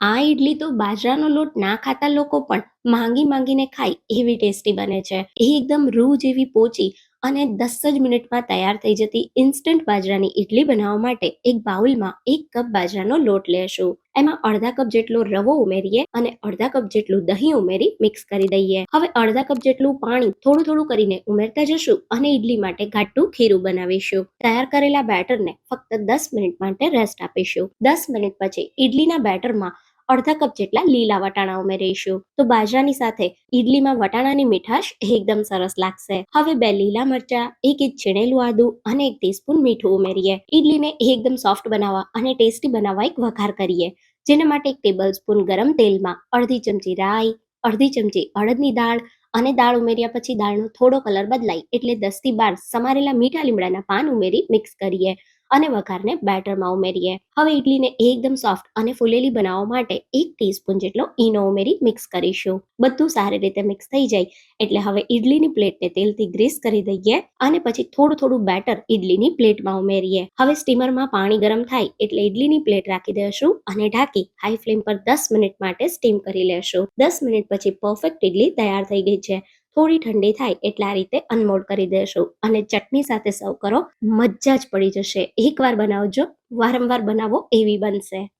આ ઇડલી તો બાજરાનો લોટ ના ખાતા લોકો પણ માંગી માંગીને ખાય એવી ટેસ્ટી બને છે. એ એકદમ રૂ જેવી પોચી અને દસ જ મિનિટમાં તૈયાર થઈ જતી ઇન્સ્ટન્ટ બાજરાની ઇડલી બનાવવા માટે એક બાઉલમાં એક કપ બાજરાનો લોટ લેશું. એમાં અડધા કપ જેટલો રવો ઉમેરીએ અને અડધા કપ જેટલું દહીં ઉમેરી મિક્સ કરી દઈએ. હવે અડધા કપ જેટલું પાણી થોડું થોડું કરીને ઉમેરતા જશું અને ઇડલી માટે ઘાટું ખીરું બનાવીશું. તૈયાર કરેલા બેટરને ફક્ત દસ મિનિટ માટે રેસ્ટ આપીશું. દસ મિનિટ પછી ઇડલીના બેટરમાં અડધા કપ જેટલા લીલા વટાણા ઉમેરીશું. તો બાજરાની સાથે ઇડલીમાં વટાણાની મીઠાશ એકદમ સરસ લાગશે. હવે બે લીલા મરચા, એક ઇંચ છીણેલું આદુ અને એક ટીસ્પૂન મીઠું ઉમેરીએ. ઇડલીને એકદમ સોફ્ટ બનાવવા અને ટેસ્ટી બનાવવા એક વઘાર કરીએ. જેના માટે એક ટેબલ સ્પૂન ગરમ તેલમાં અડધી ચમચી રાઈ, અડધી ચમચી અડદની દાળ અને દાળ ઉમેર્યા પછી દાળનો થોડો કલર બદલાય એટલે દસથી બાર સમારેલા મીઠા લીમડાના પાન ઉમેરી મિક્સ કરીએ. અને વઘારને બેટરમાં ઉમેરીએ. હવે ઇડલીને એકદમ સોફ્ટ અને ફૂલેલી બનાવવા માટે એક ટીસ્પૂન જેટલો ઈનો ઉમેરી મિક્સ કરીશું. બધું સારી રીતે મિક્સ થઈ જાય, એટલે હવે ઇડલીની પ્લેટને તેલથી ગ્રીસ કરી દઈએ અને પછી થોડું થોડું બેટર ઇડલીની પ્લેટમાં ઉમેરીએ. હવે સ્ટીમરમાં પાણી ગરમ થાય એટલે ઇડલીની પ્લેટ રાખી દઈશું અને ઢાંકી હાઈ ફ્લેમ પર દસ મિનિટ માટે સ્ટીમ કરી લેશું. દસ મિનિટ પછી પરફેક્ટ ઇડલી તૈયાર થઈ ગઈ છે. થોડી ઠંડી થાય એટલે રીતે અનમોડ કરી દેશું અને ચટણી સાથે સર્વ કરો. મજા જ પડી જશે. એકવાર બનાવજો, વારંવાર બનાવો, એવી બનશે.